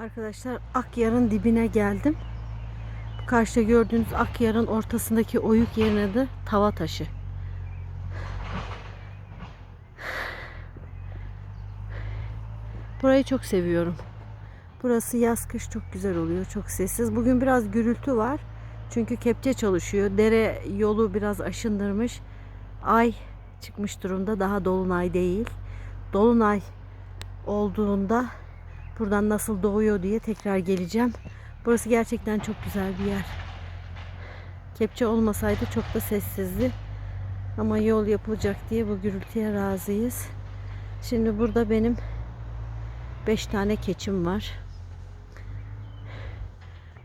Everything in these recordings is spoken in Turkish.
Arkadaşlar Akyar'ın dibine geldim. Karşıda gördüğünüz Akyar'ın ortasındaki oyuk yerin adı Tava Taşı. Burayı çok seviyorum. Burası yaz kış çok güzel oluyor. Çok sessiz. Bugün biraz gürültü var. Çünkü kepçe çalışıyor. Dere yolu biraz aşındırmış. Ay çıkmış durumda. Daha dolunay değil. Dolunay olduğunda buradan nasıl doğuyor diye tekrar geleceğim. Burası gerçekten çok güzel bir yer. Kepçe olmasaydı çok da sessizdi. Ama yol yapılacak diye bu gürültüye razıyız. Şimdi burada benim 5 tane keçim var.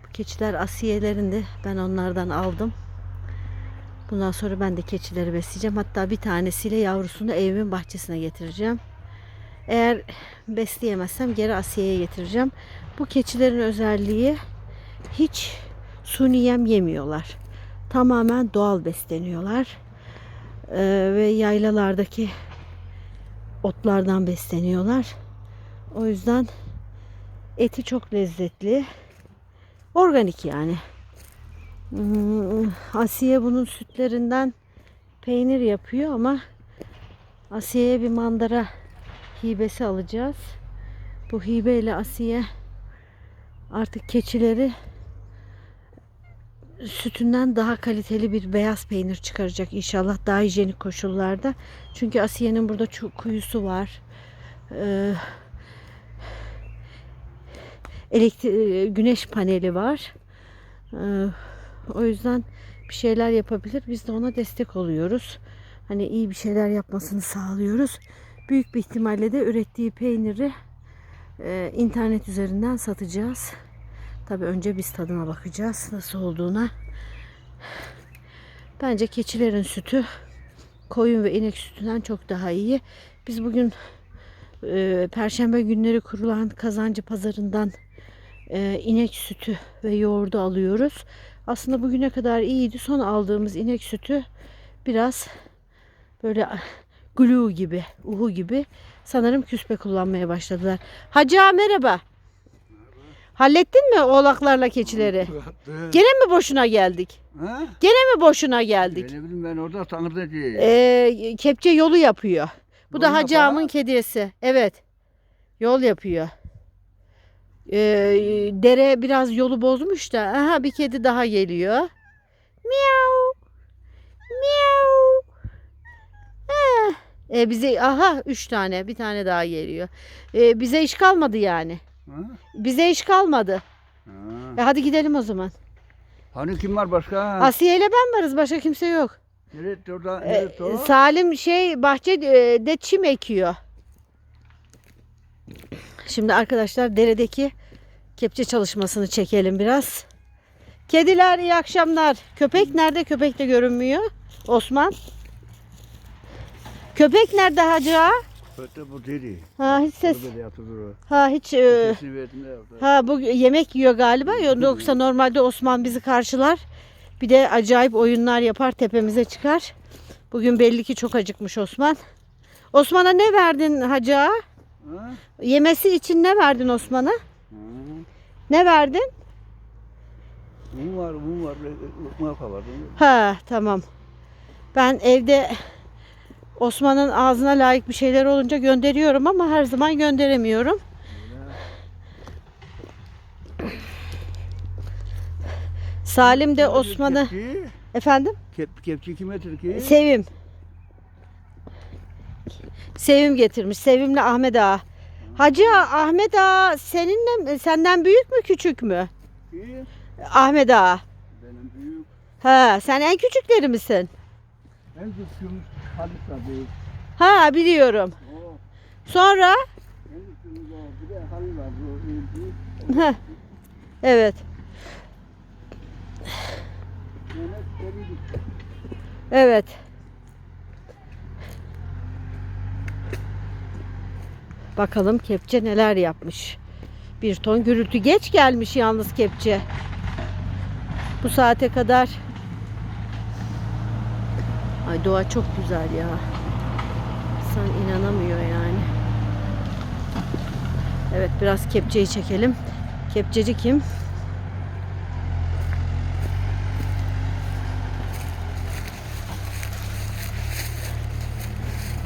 Bu keçiler asiyelerindi. Ben onlardan aldım. Bundan sonra ben de keçileri besleyeceğim. Hatta bir tanesiyle yavrusunu evimin bahçesine getireceğim. Eğer besleyemezsem geri Asiye'ye getireceğim. Bu keçilerin özelliği hiç suni yem yemiyorlar. Tamamen doğal besleniyorlar. Ee, ve yaylalardaki otlardan besleniyorlar. O yüzden eti çok lezzetli. Organik yani. Hmm, Asiye bunun sütlerinden peynir yapıyor ama Asiye'ye bir mandara hibesi alacağız. Bu hibeyle Asiye artık keçileri sütünden daha kaliteli bir beyaz peynir çıkaracak inşallah daha hijyenik koşullarda. Çünkü Asiye'nin burada çok kuyusu var. Ee, elektrik güneş paneli var. Ee, o yüzden bir şeyler yapabilir. Biz de ona destek oluyoruz. Hani iyi bir şeyler yapmasını sağlıyoruz. Büyük bir ihtimalle de ürettiği peyniri e, internet üzerinden satacağız. Tabii önce biz tadına bakacağız nasıl olduğuna. Bence keçilerin sütü koyun ve inek sütünden çok daha iyi. Biz bugün e, Perşembe günleri kurulan kazancı pazarından e, inek sütü ve yoğurdu alıyoruz. Aslında bugüne kadar iyiydi. Son aldığımız inek sütü biraz böyle glue gibi, uhu gibi sanırım küspe kullanmaya başladılar. Hacı ağa merhaba. Hallettin mi oğlaklarla keçileri? Gene mi boşuna geldik? Ha? Gene mi boşuna geldik? Ne bileyim ben orada tanrıdacı. Ee, kepçe yolu yapıyor. Bu da Yol Hacı. Ağam'ın kedisi. Evet. Yol yapıyor. Ee, dere biraz yolu bozmuş da. Aha bir kedi daha geliyor. Miau. Miau. Ee, bize aha üç tane bir tane daha geliyor. Ee, bize iş kalmadı yani. Ha? Bize iş kalmadı. Ha. E, hadi gidelim o zaman. Hani kim var başka? Asiye ile ben varız. Başka kimse yok. Nerede orada? Ee, Nerede o? Salim şey bahçede çim ekiyor. Şimdi arkadaşlar deredeki kepçe çalışmasını çekelim biraz. Kediler iyi akşamlar. Köpek nerede? Köpek de görünmüyor. Osman. Köpek nerede hacı ağa? Öte bu deri. Ha hiç ses. Böyle yatırır o. Ha hiç e, Sesini verdim de yaptı. Ha bu yemek yiyor galiba. Yoksa normalde Osman bizi karşılar. Bir de acayip oyunlar yapar tepemize çıkar. Bugün belli ki çok acıkmış Osman. Osman'a ne verdin hacı ağa? Ha? Yemesi için ne verdin Osman'a? Ne verdin? Un var, un var. Muhafa var. Ha tamam. Ben evde Osman'ın ağzına layık bir şeyler olunca gönderiyorum ama her zaman gönderemiyorum. Salim de Osman'ı Kepçi, efendim kep, kepçi kime Türkiye? Sevim. Sevim getirmiş. Sevimli Ahmet Ağa. Hacı Ahmet Ağa seninle senden büyük mü küçük mü? Ki, Ahmet Ağa. Benim büyük. Ha, sen en küçükleri misin? En küçüğüm Halisa değil. Ha, biliyorum. O. Sonra En küçüğümüz o. Bir de Halil var. Bu evet. Mehmet Delilik. Evet. Bakalım kepçe neler yapmış. Bir ton gürültü geç gelmiş yalnız kepçe. Bu saate kadar. Ay doğa çok güzel ya. İnsan inanamıyor yani. Evet biraz kepçeyi çekelim. Kepçeci kim?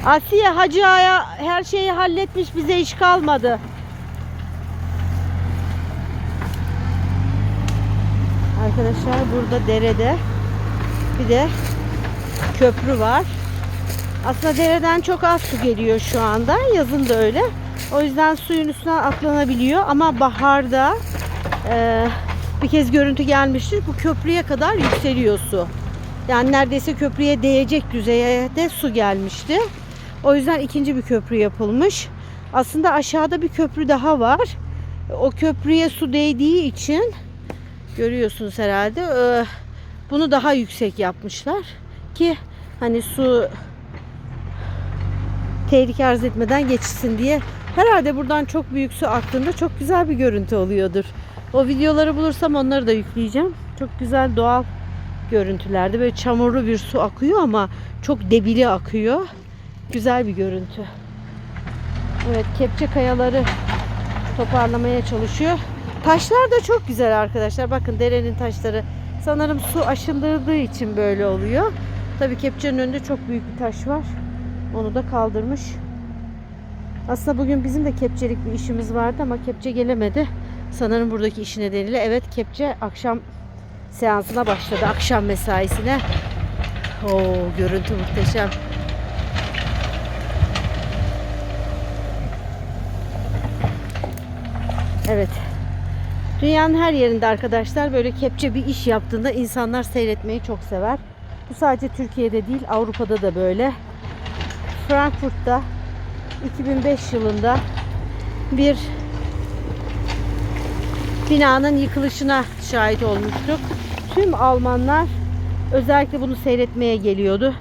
Asiye Hacı Ağa'ya her şeyi halletmiş bize iş kalmadı. Arkadaşlar burada derede bir de köprü var. Aslında dereden çok az su geliyor şu anda. Yazın da öyle. O yüzden suyun üstüne atlanabiliyor. Ama baharda e, bir kez görüntü gelmiştir. Bu köprüye kadar yükseliyor su. Yani neredeyse köprüye değecek düzeye de su gelmişti. O yüzden ikinci bir köprü yapılmış. Aslında aşağıda bir köprü daha var. O köprüye su değdiği için görüyorsunuz herhalde. e, Bunu daha yüksek yapmışlar ki hani su tehlike arz etmeden geçsin diye. Herhalde buradan çok büyük su aktığında çok güzel bir görüntü oluyordur. O videoları bulursam onları da yükleyeceğim. Çok güzel doğal görüntülerde böyle çamurlu bir su akıyor ama çok debili akıyor. Güzel bir görüntü. Evet kepçe kayaları toparlamaya çalışıyor. Taşlar da çok güzel arkadaşlar. Bakın derenin taşları. Sanırım su aşındırdığı için böyle oluyor. Tabii kepçenin önünde çok büyük bir taş var. Onu da kaldırmış. Aslında bugün bizim de kepçelik bir işimiz vardı ama kepçe gelemedi. Sanırım buradaki işi nedeniyle. Evet kepçe akşam seansına başladı. Akşam mesaisine. Oo görüntü muhteşem. Evet. Dünyanın her yerinde arkadaşlar böyle kepçe bir iş yaptığında insanlar seyretmeyi çok sever. Bu sadece Türkiye'de değil Avrupa'da da böyle. Frankfurt'ta 2005 yılında bir binanın yıkılışına şahit olmuştuk. Tüm Almanlar özellikle bunu seyretmeye geliyordu.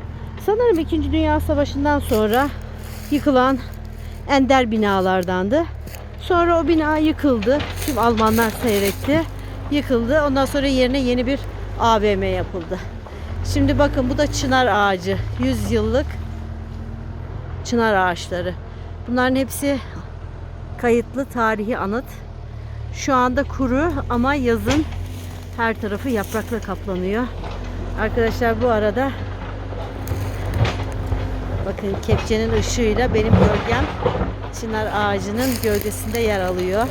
Sanırım 2. Dünya Savaşı'ndan sonra yıkılan ender binalardandı. Sonra o bina yıkıldı. Tüm Almanlar seyretti. Yıkıldı. Ondan sonra yerine yeni bir AVM yapıldı. Şimdi bakın bu da çınar ağacı. 100 yıllık çınar ağaçları. Bunların hepsi kayıtlı tarihi anıt. Şu anda kuru ama yazın her tarafı yaprakla kaplanıyor. Arkadaşlar bu arada bakın kepçenin ışığıyla benim gölgem çınar ağacının gölgesinde yer alıyor.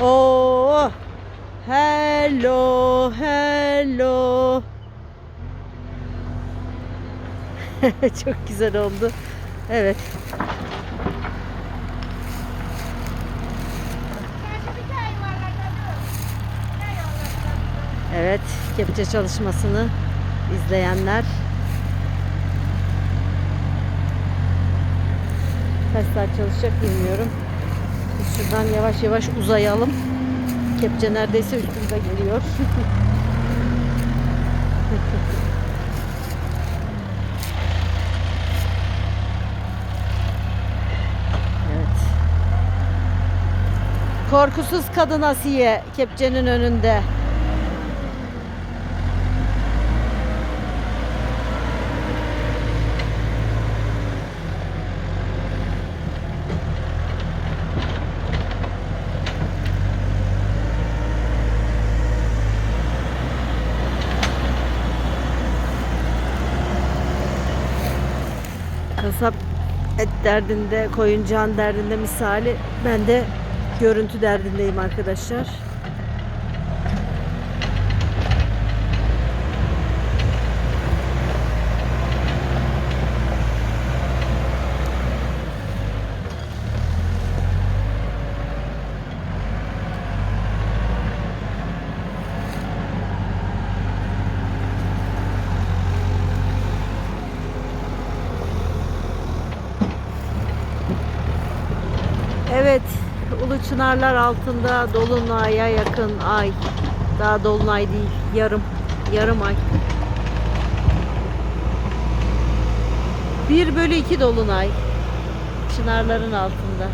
Oo! Hello, hello. Çok güzel oldu. Evet. Evet, kepçe çalışmasını izleyenler kaç saat çalışacak bilmiyorum. Biz şuradan yavaş yavaş uzayalım. Kepçe neredeyse üstümüze geliyor. evet. Korkusuz kadın Asiye kepçenin önünde. Kasap et derdinde, koyun derdinde misali ben de görüntü derdindeyim arkadaşlar. Evet, Ulu Çınarlar altında Dolunay'a yakın ay. Daha Dolunay değil, yarım. Yarım ay. 1 bölü 2 Dolunay. Çınarların altında.